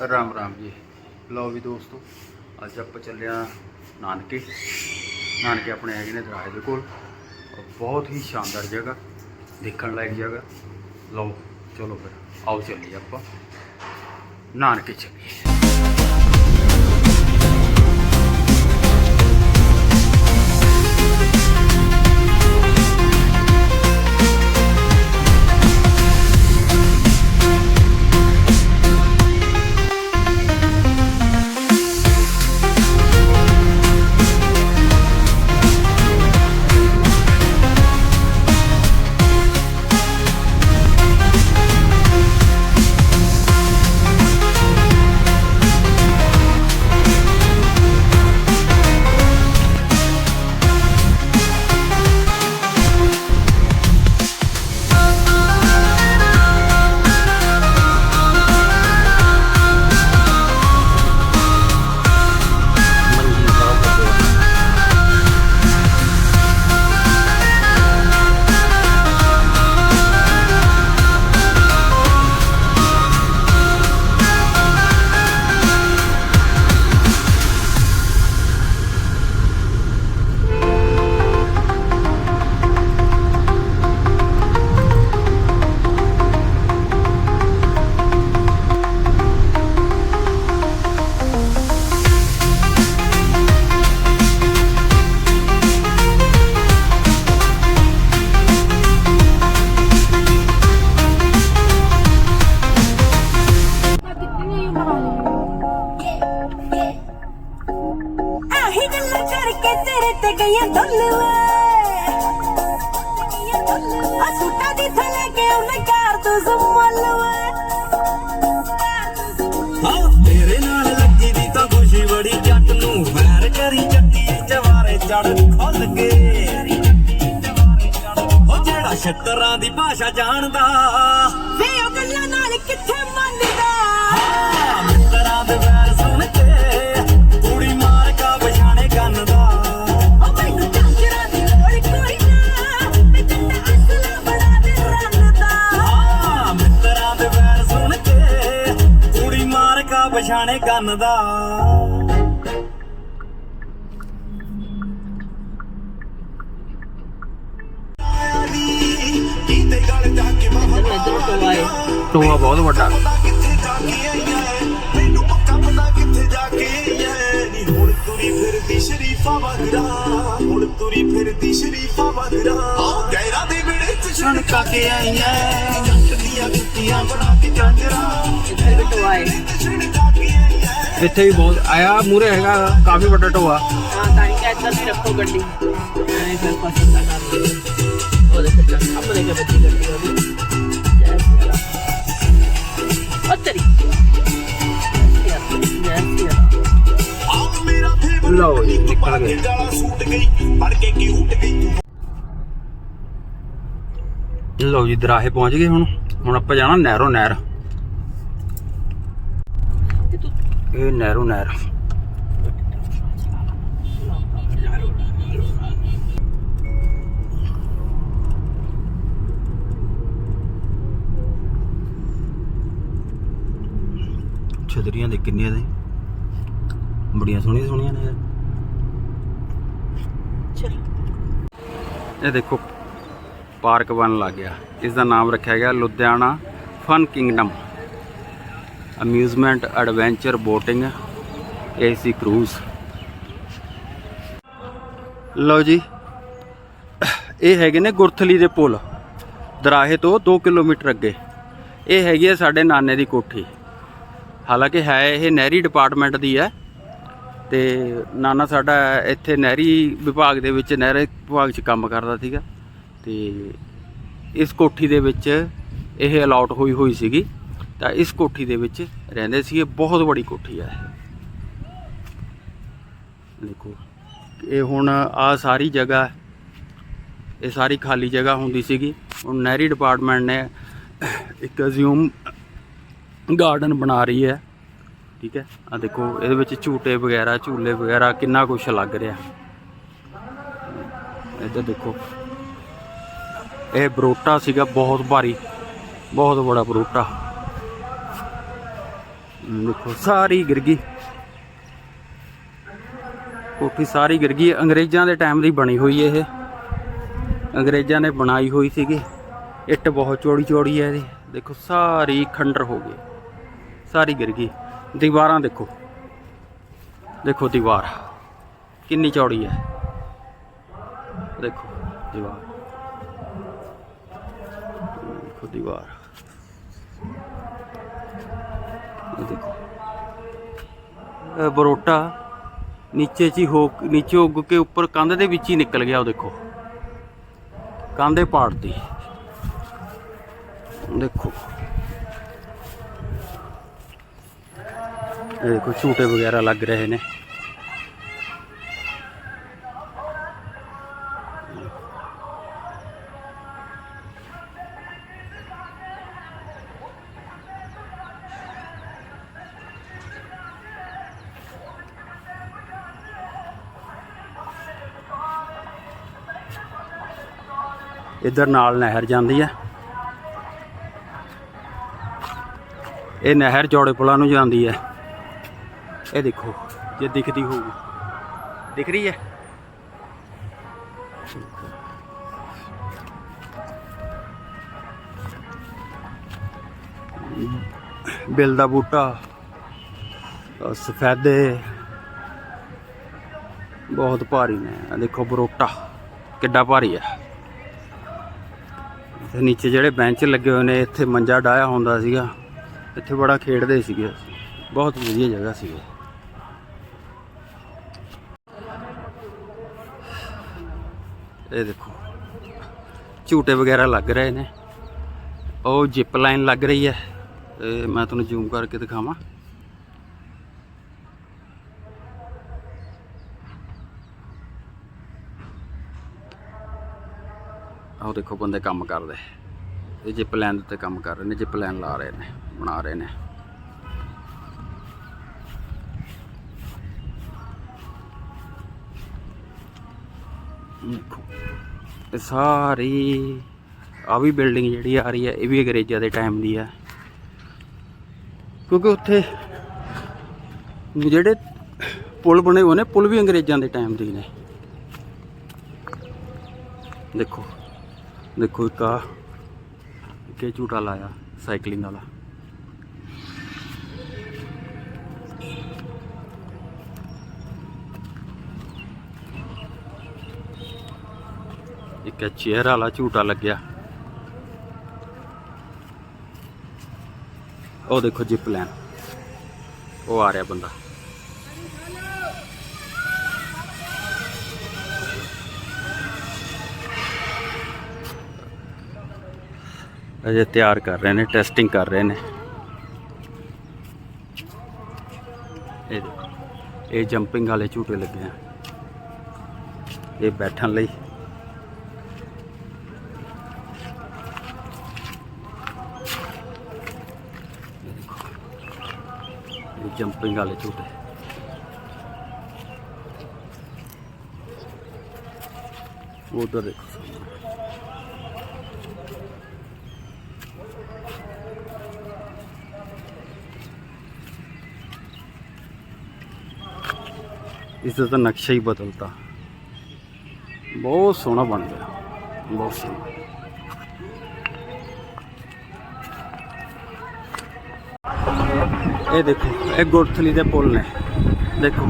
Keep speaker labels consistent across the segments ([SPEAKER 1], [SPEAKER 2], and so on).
[SPEAKER 1] ਰਾਮ ਰਾਮ ਜੀ। ਲਓ ਵੀ ਦੋਸਤੋ, ਅੱਜ ਆਪਾਂ ਚੱਲਿਆ ਨਾਨਕੇ। ਨਾਨਕੇ ਆਪਣੇ ਹੈਗੇ ਨੇ ਦਰਾਜ ਦੇ ਕੋਲ। ਬਹੁਤ ਹੀ ਸ਼ਾਨਦਾਰ ਜਗ੍ਹਾ, ਦੇਖਣ ਲਾਇਕ ਜਗ੍ਹਾ। ਲਓ, ਚਲੋ ਫਿਰ, ਆਓ ਚੱਲੀਏ ਆਪਾਂ। ਨਾਨਕੇ ਚੱਲੀਏ।
[SPEAKER 2] ਛੱਤਰਾਂ ਦੀ ਭਾਸ਼ਾ ਜਾਣਦਾ।
[SPEAKER 3] ਵੇ ਉਹ ਗੱਲਾਂ ਨਾਲ ਕਿੱਥੇ ਮੰਨਦਾ?
[SPEAKER 2] ਪਛਾਣੇ ਕੰਨ ਦਾ। ਕੀਤੇ ਗਲ ਜਾ ਕੇ ਬਾਹਰ
[SPEAKER 1] ਟੋਆ ਬਹੁਤ ਵੱਡਾ।
[SPEAKER 2] ਕਿੱਥੇ ਜਾ ਕੇ ਆਈ ਐ ਮੈਨੂੰ ਪੱਕਾ ਪਤਾ ਕਿੱਥੇ ਜਾ ਕੇ ਆਈ ਐ ਨੀ ਹੁਣ ਤੁਰੀ ਫਿਰਦੀ ਸ਼ਰੀਫਾ ਵਗਰਾ ਹੁਣ ਤੁਰੀ ਫਿਰਦੀ ਸ਼ਰੀਫਾ ਵਗਰਾ ਆ ਗੈਰਾ ਦੇ ਵਿੜੇ ਚ ਛਣਕਾ ਕੇ ਆਈ ਐ ਜੱਟ ਦੀਆਂ ਜੁੱਤੀਆਂ ਬਣਾ ਕੇ ਜਾਂਜਰਾ ਕੇ ਆਈ ਐ
[SPEAKER 1] ਇੱਥੇ ਵੀ ਬਹੁਤ ਆਇਆ ਮੂਰੇ ਹੈਗਾ ਕਾਫੀ ਵੱਡਾ ਟੋਆ
[SPEAKER 4] ਹਾਂ ਤਾਂ ਹੀ ਕਿ ਇੱਧਰ ਵੀ ਰੱਖੋ ਗੱਡੀ। ਐਵੇਂ ਫਿਰ ਪਸੰਦ ਨਾ ਕਰ ਲਈ ਉਹਦੇ ਤੇ ਆਪਣੇ ਕੇ ਬੱਤੀ ਗੱਡੀ ਉਹਦੀ। ਅੱਤਰੀ
[SPEAKER 1] ਲਓ ਜੀ, ਨਿਕਲ ਗਏ। ਲਓ ਜੀ ਦਰਾਹੇ ਪਹੁੰਚ ਗਏ ਹੁਣ। ਹੁਣ ਆਪਾਂ ਜਾਣਾ ਨਹਿਰੋ ਨਹਿਰ। ਇਹ ਨਹਿਰੋ ਨਹਿਰ। ਛਤਰੀਆਂ ਦੇ ਕਿੰਨੀਆਂ ਦੇ ਬੜੀਆਂ ਸੋਹਣੀਆਂ ਸੋਹਣੀਆਂ ਨੇ ਯਾਰ।
[SPEAKER 4] ਚਲ।
[SPEAKER 1] ਇਹ ਦੇਖੋ ਪਾਰਕ ਬਣ ਲੱਗ ਗਿਆ। ਇਸ ਦਾ ਨਾਮ ਰੱਖਿਆ ਗਿਆ Ludhiana fun kingdom. Amusement, adventure, boating, AC cruise. ਲਓ ਜੀ, ਇਹ ਹੈਗੇ ਨੇ ਗੁਰਥਲੀ ਦੇ ਪੁਲ। ਦਰਾਹੇ ਤੋਂ 2 ਕਿਲੋਮੀਟਰ ਅੱਗੇ। ਇਹ ਹੈਗੀ ਹੈ ਸਾਡੇ ਨਾਨੇ ਦੀ ਕੋਠੀ। ਹਾਲਾਂਕਿ ਹੈ ਇਹ ਨਹਿਰੀ ਡਿਪਾਰਟਮੈਂਟ ਦੀ ਹੈ। ਤੇ ਨਾਨਾ ਸਾਡਾ ਇੱਥੇ ਨਹਿਰੀ ਵਿਭਾਗ ਦੇ ਵਿੱਚ, ਨਹਿਰੀ ਵਿਭਾਗ 'ਚ ਕੰਮ ਕਰਦਾ ਸੀਗਾ। ਤੇ ਇਸ ਕੋਠੀ ਦੇ ਵਿੱਚ ਇਹ ਅਲਾਟ ਹੋਈ ਹੋਈ ਸੀਗੀ। ਤਾਂ ਇਸ ਕੋਠੀ ਦੇ ਵਿੱਚ ਰਹਿੰਦੇ ਸੀ ਇਹ ਬਹੁਤ ਵੱਡੀ ਕੋਠੀ ਹੈ ਇਹ। ਦੇਖੋ, ਇਹ ਹੁਣ ਆ ਸਾਰੀ ਜਗ੍ਹਾ, ਇਹ ਸਾਰੀ ਖਾਲੀ ਜਗ੍ਹਾ ਹੁੰਦੀ ਸੀਗੀ। ਹੁਣ ਨਹਿਰੀ ਡਿਪਾਰਟਮੈਂਟ ਨੇ ਇੱਕ ਅਜ਼ਿਊਮ ਗਾਰਡਨ ਬਣਾ ਰਹੀ ਹੈ। ਠੀਕ ਹੈ? ਆ ਦੇਖੋ, ਇਹਦੇ ਵਿੱਚ ਝੂਟੇ ਵਗੈਰਾ, ਝੂਲੇ ਵਗੈਰਾ, ਕਿੰਨਾ ਕੁਝ ਲੱਗ ਰਿਹਾ। ਇੱਧਰ ਦੇਖੋ, ਇਹ ਬਰੋਟਾ ਸੀਗਾ, ਬਹੁਤ ਭਾਰੀ, ਬਹੁਤ ਬੜਾ ਬਰੋਟਾ। ਦੇਖੋ, ਸਾਰੀ ਗਿਰ ਗਈ। ਕੋਠੀ ਸਾਰੀ ਗਿਰ ਗਈ। ਅੰਗਰੇਜ਼ਾਂ ਦੇ ਟਾਈਮ ਦੀ ਬਣੀ ਹੋਈ ਇਹ। ਅੰਗਰੇਜ਼ਾਂ ਨੇ ਬਣਾਈ ਹੋਈ ਸੀਗੀ। ਇੱਟ ਬਹੁਤ ਚੌੜੀ ਚੌੜੀ ਹੈ ਇਹਦੀ। ਦੇਖੋ, ਸਾਰੀ ਖੰਡਰ ਹੋ ਗਈ। ਸਾਰੀ ਗਿਰ ਗਈ। ਦੀਵਾਰਾਂ ਦੇਖੋ। ਦੇਖੋ ਦੀਵਾਰ। ਕਿੰਨੀ ਚੌੜੀ ਹੈ। ਦੇਖੋ, ਦੀਵਾਰ। ਦੇਖੋ ਦੀਵਾਰ। ਇਹ ਦੇਖੋ। ਇਹ ਬਰੋਟਾ ਨੀਚੇ ਚ ਹੀ ਹੋ ਨੀਚੇ ਉੱਗ ਕੇ ਉੱਪਰ ਕੰਧ ਦੇ ਵਿੱਚ ਹੀ ਨਿਕਲ ਗਿਆ ਉਹ ਦੇਖੋ। ਕੰਧੇ ਪਾੜਤੀ ਦੇਖੋ। ਇਹ ਦੇਖੋ ਝੂਟੇ ਵਗੈਰਾ ਲੱਗ ਰਹੇ ਨੇ। ਇੱਧਰ ਨਾਲ ਨਹਿਰ ਜਾਂਦੀ ਹੈ। ਇਹ ਨਹਿਰ ਜੋੜੇ ਪੁਲਾਂ ਨੂੰ ਜਾਂਦੀ ਹੈ। ਇਹ ਦੇਖੋ, ਜੇ ਦਿਖਦੀ ਹੋਊਗੀ ਦਿਖ ਰਹੀ ਹੈ? ਬਿਲ ਦਾ ਬੂਟਾ ਸਫੈਦੇ। ਬਹੁਤ ਭਾਰੀ ਨੇ। ਦੇਖੋ ਬਰੋਟਾ, ਕਿੱਡਾ ਭਾਰੀ ਹੈ। ਤੇ ਨੀਚੇ ਜਿਹੜੇ ਬੈਂਚ ਲੱਗੇ ਹੋਏ ਨੇ, ਇੱਥੇ ਮੰਜਾ ਡਾਇਆ ਹੁੰਦਾ ਸੀਗਾ। ਇੱਥੇ ਬੜਾ ਖੇਡਦੇ ਸੀਗੇ ਬਹੁਤ ਵਧੀਆ ਜਗ੍ਹਾ ਸੀ ਇਹ ਇਹ ਦੇਖੋ, ਝੂਟੇ ਵਗੈਰਾ ਲੱਗ ਰਹੇ ਨੇ। ਉਹ ਜਿਪ ਲਾਈਨ ਲੱਗ ਰਹੀ ਹੈ। ਤੇ ਮੈਂ ਤੁਹਾਨੂੰ ਜ਼ੂਮ ਕਰਕੇ ਦਿਖਾਵਾਂ। ਆਹ ਦੇਖੋ ਬੰਦੇ ਕੰਮ ਕਰਦੇ ਇਹ ਜਿਪ ਲਾਈਨ ਉੱਤੇ ਕੰਮ ਕਰ ਰਹੇ ਨੇ ਜਿਪ ਲਾਈਨ ਲਾ ਰਹੇ ਨੇ, ਬਣਾ ਰਹੇ ਨੇ। ਦੇਖੋ, ਇਹ ਸਾਰੀ ਆ ਵੀ ਬਿਲਡਿੰਗ ਜਿਹੜੀ ਆ ਰਹੀ ਹੈ, ਇਹ ਵੀ ਅੰਗਰੇਜ਼ਾਂ ਦੇ ਟਾਈਮ ਦੀ ਹੈ। ਕਿਉਂਕਿ ਉੱਥੇ ਜਿਹੜੇ ਪੁਲ ਬਣੇ ਹੋਏ ਨੇ, ਪੁਲ ਵੀ ਅੰਗਰੇਜ਼ਾਂ ਦੇ ਟਾਈਮ ਦੇ ਨੇ। ਦੇਖੋ। ਦੇਖੋ ਇੱਕ ਆ ਕਿ ਝੂਟਾ ਲਾਇਆ ਸਾਈਕਲਿੰਗ ਵਾਲਾ। ਇੱਕ ਚੇਅਰ ਵਾਲਾ ਝੂਟਾ ਲੱਗਿਆ। ਉਹ ਦੇਖੋ ਜਿਪ ਲਾਈਨ ਉਹ ਆ ਰਿਹਾ ਬੰਦਾ। ਅਜੇ ਤਿਆਰ ਕਰ ਰਹੇ ਨੇ ਟੈਸਟਿੰਗ ਕਰ ਰਹੇ ਨੇ। ਇਹ ਦੇਖੋ, ਇਹ ਜੰਪਿੰਗ ਵਾਲੇ ਝੂਟੇ ਲੱਗੇ ਆ। ਇਹ ਬੈਠਣ ਲਈ। ਇਹ ਦੇਖੋ, ਇਹ ਜੰਪਿੰਗ ਵਾਲੇ ਝੂਟੇ। ਉਧਰ ਦੇਖੋ ਇਸ ਦਾ ਨਕਸ਼ਾ ਹੀ ਬਦਲਤਾ। ਬਹੁਤ ਸੋਹਣਾ ਬਣ ਗਿਆ। ਬਹੁਤ ਸੋਹਣਾ। ਇਹ ਦੇਖੋ, ਇਹ ਗੁਰਥਲੀ ਦੇ ਪੁੱਲ ਨੇ। ਦੇਖੋ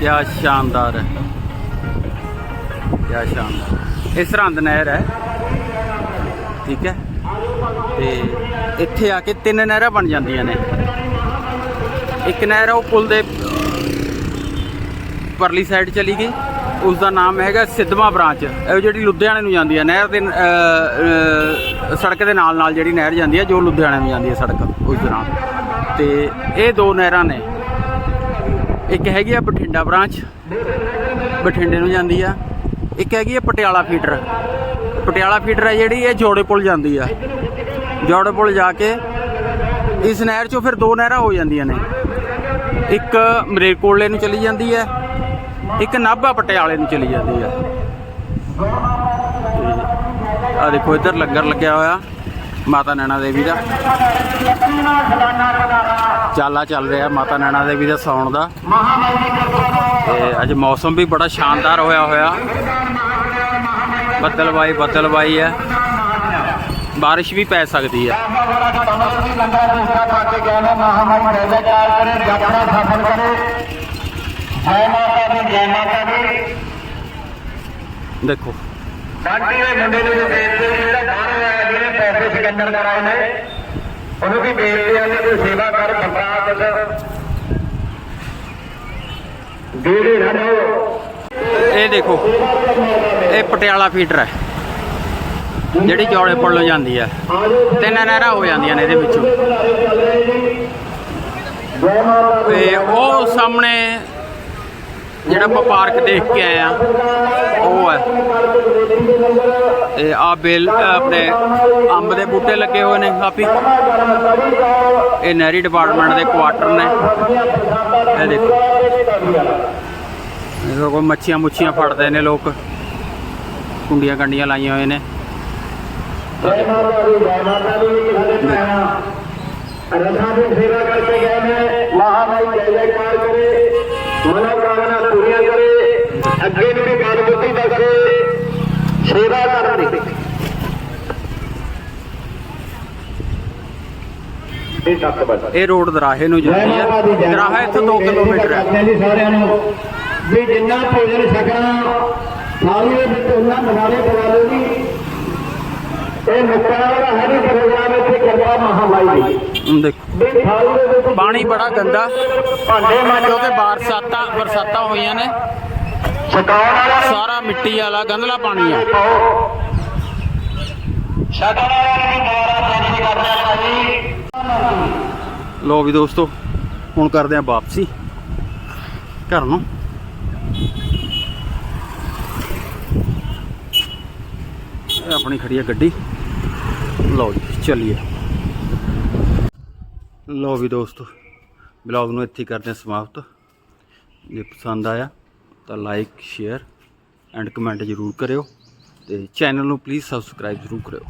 [SPEAKER 1] ਕੀ ਸ਼ਾਨਦਾਰ ਹੈ। ਕੀ ਸ਼ਾਨਦਾਰ। ਇਹ ਸਰਹੰਦ ਨਹਿਰ ਹੈ। ਠੀਕ ਹੈ। ਤੇ ਇੱਥੇ ਆ ਕੇ ਤਿੰਨ ਨਹਿਰਾਂ ਬਣ ਜਾਂਦੀਆਂ ਨੇ। ਇੱਕ ਨਹਿਰ ਉਹ ਪੁਲ ਦੇ ਪਰਲੀ ਸਾਈਡ ਚਲੀ ਗਈ। ਉਸ ਦਾ ਨਾਮ ਹੈਗਾ ਸਿੱਧਵਾਂ ਬ੍ਰਾਂਚ। ਇਹ ਜਿਹੜੀ ਲੁਧਿਆਣੇ ਨੂੰ ਜਾਂਦੀ ਹੈ ਨਹਿਰ ਦੇ ਸੜਕ ਦੇ ਨਾਲ ਨਾਲ ਜਿਹੜੀ ਨਹਿਰ ਜਾਂਦੀ ਹੈ ਜੋ ਲੁਧਿਆਣੇ ਨੂੰ ਜਾਂਦੀ ਹੈ ਸੜਕ ਉਸ ਦੇ ਨਾਲ ਤੇ ਇਹ ਦੋ ਨਹਿਰਾਂ ਨੇ। ਇੱਕ ਹੈਗੀ ਆ ਬਠਿੰਡਾ ਬ੍ਰਾਂਚ, ਬਠਿੰਡੇ ਨੂੰ ਜਾਂਦੀ ਆ। ਇੱਕ ਹੈਗੀ ਆ ਪਟਿਆਲਾ ਫੀਡਰ ਪਟਿਆਲਾ ਫੀਡਰ ਹੈ ਜਿਹੜੀ, ਇਹ ਜੋੜੇ ਪੁਲ ਜਾਂਦੀ ਆ। ਜੋੜੇ ਪੁਲ ਜਾ ਕੇ ਇਸ ਨਹਿਰ ਚੋਂ ਫਿਰ ਦੋ ਨਹਿਰਾਂ ਹੋ ਜਾਂਦੀਆਂ ਨੇ। ਇੱਕ ਮਰੇਕੋਲੇ ਨੂੰ ਚਲੀ ਜਾਂਦੀ ਹੈ ਇੱਕ ਨਾਭਾ ਪਟਿਆਲੇ ਨੂੰ ਚਲੀ ਜਾਂਦੀ ਹੈ ਆ ਦੇਖੋ, ਇੱਧਰ ਲੰਗਰ ਲੱਗਿਆ ਹੋਇਆ, ਮਾਤਾ ਨੈਣਾ ਦੇਵੀ ਦਾ। ਚਾਲਾ ਚੱਲ ਰਿਹਾ ਮਾਤਾ ਨੈਣਾ ਦੇਵੀ ਦਾ ਸੌਣ ਦਾ। ਤੇ ਅੱਜ ਮੌਸਮ ਵੀ ਬੜਾ ਸ਼ਾਨਦਾਰ ਹੋਇਆ ਹੋਇਆ। ਬੱਦਲਬਾਈ ਬੱਦਲਵਾਈ ਹੈ ਬਾਰਿਸ਼ ਵੀ ਪੈ ਸਕਦੀ ਹੈ ਦੇਖੋ।
[SPEAKER 5] ਬਾਕੀ ਦੇ ਮੁੰਡੇ ਨੂੰ ਜਿਹੜਾ ਬਾਹਰ ਹੋਇਆ ਜਿਹਨੇ ਪੈਸੇ ਸਿਕੰਦਰ ਕਰਾਏ ਨੇ ਉਹਨੂੰ ਵੀ ਬੇਨਤੀ ਹੈ ਕਿ ਸੇਵਾ ਕਰ ਬੰਦਾ ਜਿਹੜੇ ਨਾ ਰਹੋ
[SPEAKER 1] ਇਹ ਦੇਖੋ ਇਹ ਪਟਿਆਲਾ ਫੀਡਰ ਹੈ। ਜਿਹੜੀ ਜੌਲੇ ਪੁੱਲੋਂ ਜਾਂਦੀ ਹੈ। ਤਿੰਨ ਨਹਿਰਾਂ ਹੋ ਜਾਂਦੀਆਂ ਨੇ ਇਹਦੇ ਵਿੱਚੋਂ। ਤੇ ਉਹ ਸਾਹਮਣੇ ਜਿਹੜਾ ਆਪਾਂ ਪਾਰਕ ਦੇਖ ਕੇ ਆਏ ਆ, ਉਹ ਹੈ। ਤੇ ਆ ਬੇਲ ਆਪਣੇ ਅੰਬ ਦੇ ਬੂਟੇ ਲੱਗੇ ਹੋਏ ਨੇ ਕਾਫੀ। ਇਹ ਨਹਿਰੀ ਡਿਪਾਰਟਮੈਂਟ ਦੇ ਕੁਆਟਰ ਨੇ। ਇਹ ਦੇਖੋ। ਇਹ ਕੋਈ ਮੱਛੀਆਂ ਮੁੱਛੀਆਂ ਫੜਦੇ ਨੇ ਲੋਕ। ਕੁੰਡੀਆਂ ਕੰਡੀਆਂ ਲਾਈਆਂ ਹੋਏ ਨੇ।
[SPEAKER 5] ਰਥਾਂ ਦੀ ਸੇਵਾ ਕਰਕੇ ਗਏ ਨੇ। ਮਹਾਮਾਈ ਜੈ ਜੈਕਾਰ ਕਰੇ। ਮਨੋਕਾਮਨਾ ਅੱਗੇ ਨੂੰ ਵੀ ਬਲਬੁੱਤੀ ਬਖਸ਼ੇ ਸੇਵਾ ਕਰਨ ਦੀ। ਇਹ
[SPEAKER 1] ਰੋਡ ਦਰਾਹੇ ਨੂੰ ਜਾਂਦੀ ਹੈ ਦਰਾਹਾ ਇੱਥੋਂ 2 ਕਿਲੋਮੀਟਰ ਹੈ।
[SPEAKER 5] ਜੀ ਸਾਰਿਆਂ ਨੂੰ। ਵੀ ਜਿੰਨਾ ਭੋਜਨ ਛਕਣਾ ਵਿੱਚ ਉਹਨਾਂ ਬਨਾਲੇ ਬਣਾ ਲਓ ਜੀ। ਇਹ ਮੁਕਰਾ ਵਾਲਾ ਹੈ ਜੀ ਪ੍ਰੋਗਰਾਮ ਇੱਥੇ ਕਰਵਾ ਮਹਾਮਾਈ
[SPEAKER 1] ਦੇਖੋ।
[SPEAKER 5] ਦੇ ਵਿੱਚ
[SPEAKER 1] ਪਾਣੀ ਬੜਾ ਗੰਦਾ।
[SPEAKER 5] ਭਾਂਡੇ ਮਾਂਜੋ।
[SPEAKER 1] ਕਿਉਂਕਿ ਬਰਸਾਤਾਂ ਬਰਸਾਤਾਂ ਹੋਈਆਂ ਨੇ। ਸਾਰਾ ਮਿੱਟੀ ਵਾਲਾ ਗੰਦਲਾ ਪਾਣੀ ਆ। ਲੋ ਵੀ ਦੋਸਤੋ ਹੁਣ ਕਰਦੇ ਆ ਵਾਪਸੀ। ਘਰ ਨੂੰ। ਇਹ ਆਪਣੀ ਖੜੀ ਆ ਗੱਡੀ। ਲਓ ਜੀ ਚੱਲੀਏ। ਲਓ ਵੀ ਦੋਸਤੋ ਬਲੌਗ ਨੂੰ ਇੱਥੇ ਕਰਦੇ ਹਾਂ ਸਮਾਪਤ। ਜੇ ਪਸੰਦ ਆਇਆ ਤਾਂ ਲਾਈਕ ਸ਼ੇਅਰ ਐਂਡ ਕਮੈਂਟ ਜ਼ਰੂਰ ਕਰਿਓ ਤੇ ਚੈਨਲ ਨੂੰ ਪਲੀਜ਼ ਸਬਸਕ੍ਰਾਈਬ ਜ਼ਰੂਰ ਕਰਿਓ।